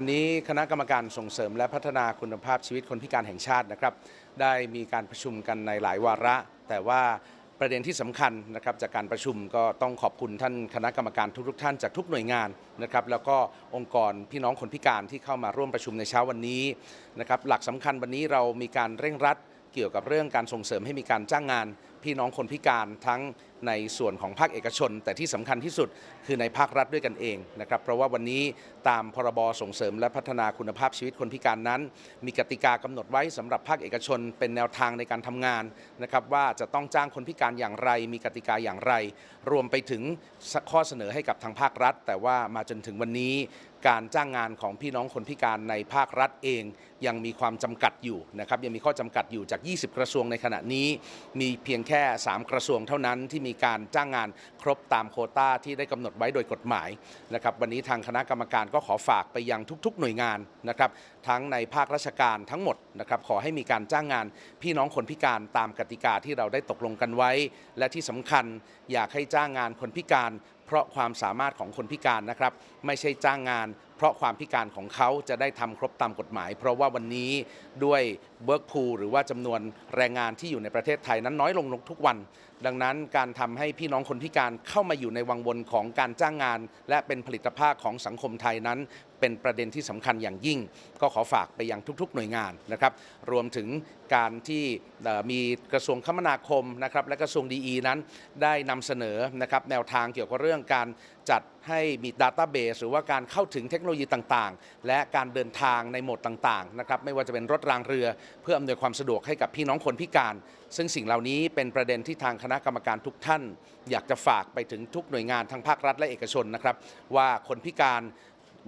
วันนี้คณะกรรมการส่งเสริมและพัฒนาคุณภาพชีวิตคนพิการแห่งชาตินะครับ ได้มีการประชุมกันในหลายวาระ แต่ว่าประเด็นที่สำคัญนะครับจากการประชุมก็ต้องขอบคุณท่านคณะกรรมการทุกๆท่านจากทุกหน่วยงานนะครับแล้วก็องค์กรพี่น้องคนพิการที่เข้ามาร่วมประชุมในเช้าวันนี้นะครับหลักสำคัญวันนี้เรามีการเร่งรัดเกี่ยวกับเรื่องการส่งเสริมให้มีการจ้างงาน พี่น้องคนพิการทั้งในส่วนของภาคเอกชน แต่ที่สำคัญที่สุดคือในภาครัฐด้วยกันเองนะครับเพราะว่าวันนี้ตามพรบส่งเสริมและพัฒนาคุณภาพชีวิตคนพิการนั้น มีกติกากำหนดไว้สำหรับภาคเอกชน เป็นแนวทางในการทำงานนะครับว่าจะต้องจ้างคนพิการอย่างไร มีกติกาอย่างไร รวมไปถึงข้อเสนอให้กับทางภาครัฐ แต่ว่ามาจนถึงวันนี้การจ้างงานของพี่น้องคนพิการในภาครัฐเอง ยังมีความจำกัดอยู่นะครับยังมีข้อจำกัดอยู่จาก 20 กระทรวงในขณะนี้ มีเพียงแค่ 3 กระทรวงเท่านั้นที่มีการจ้างงานครบตามโคต้าที่ได้กำหนดไว้โดยกฎหมายนะครับวันนี้ทางคณะกรรมการก็ขอฝากไปยังทุก ๆ หน่วยงานนะครับทั้งในภาคราชการทั้งหมดนะครับขอให้มีการจ้างงานพี่น้องคนพิการตามกติกาที่เราได้ตกลงกันไว้ และที่สำคัญอยากให้จ้างงานคนพิการ เพราะความสามารถของคนพิการนะครับ ไม่ใช่จ้างงาน เพราะความพิการของเขาจะได้ทำครบตามกฎหมาย เพราะว่าวันนี้ด้วยเบิร์กพูหรือว่าจำนวนแรงงานที่อยู่ในประเทศไทยนั้นน้อยลงทุกวัน ดังนั้นการทำให้พี่น้องคนพิการเข้ามาอยู่ในวังวนของการจ้างงาน และเป็นผลิตภาพของสังคมไทยนั้นเป็นประเด็นที่สำคัญอย่างยิ่ง ก็ขอฝากไปยังทุกๆ หน่วยงานนะครับ รวมถึงการที่มีกระทรวงคมนาคมนะครับและกระทรวงดีนั้นได้นำเสนอนะครับแนวทางเกี่ยวกับเรื่องการจัดให้มีดัตต้าเบสหรือว่าการเข้าถึงเทคโนโลยีต่างๆ และการเดินทางในโหมดต่างๆนะครับไม่ว่าจะเป็นรถรางเรือ เพื่ออำนวยความสะดวกให้กับพี่น้องคนพิการ ซึ่งสิ่งเหล่านี้เป็นประเด็นที่ทางคณะกรรมการทุกท่าน อยากจะฝากไปถึงทุกหน่วยงานทั้งภาครัฐและเอกชนนะครับว่าคนพิการ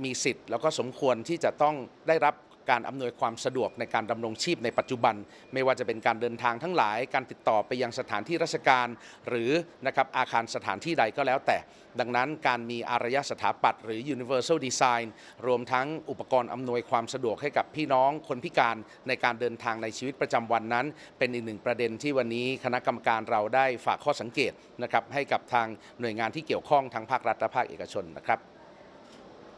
มีสิทธิ์ แล้วก็สมควรที่จะต้องได้รับการอำนวยความสะดวกในการดำรงชีพในปัจจุบัน ไม่ว่าจะเป็นการเดินทางทั้งหลาย การติดต่อไปยังสถานที่ราชการ หรือนะครับอาคารสถานที่ใดก็แล้วแต่ ดังนั้นการมีอารยสถาปัตย์หรือ universal design รวมทั้งอุปกรณ์อำนวยความสะดวกให้กับพี่น้องคนพิการในการเดินทางในชีวิตประจำวันนั้น เป็นอีกหนึ่งประเด็นที่วันนี้คณะกรรมการเราได้ฝากข้อสังเกตนะครับให้กับทางหน่วยงานที่เกี่ยวข้องทั้งภาครัฐและภาคเอกชนนะครับ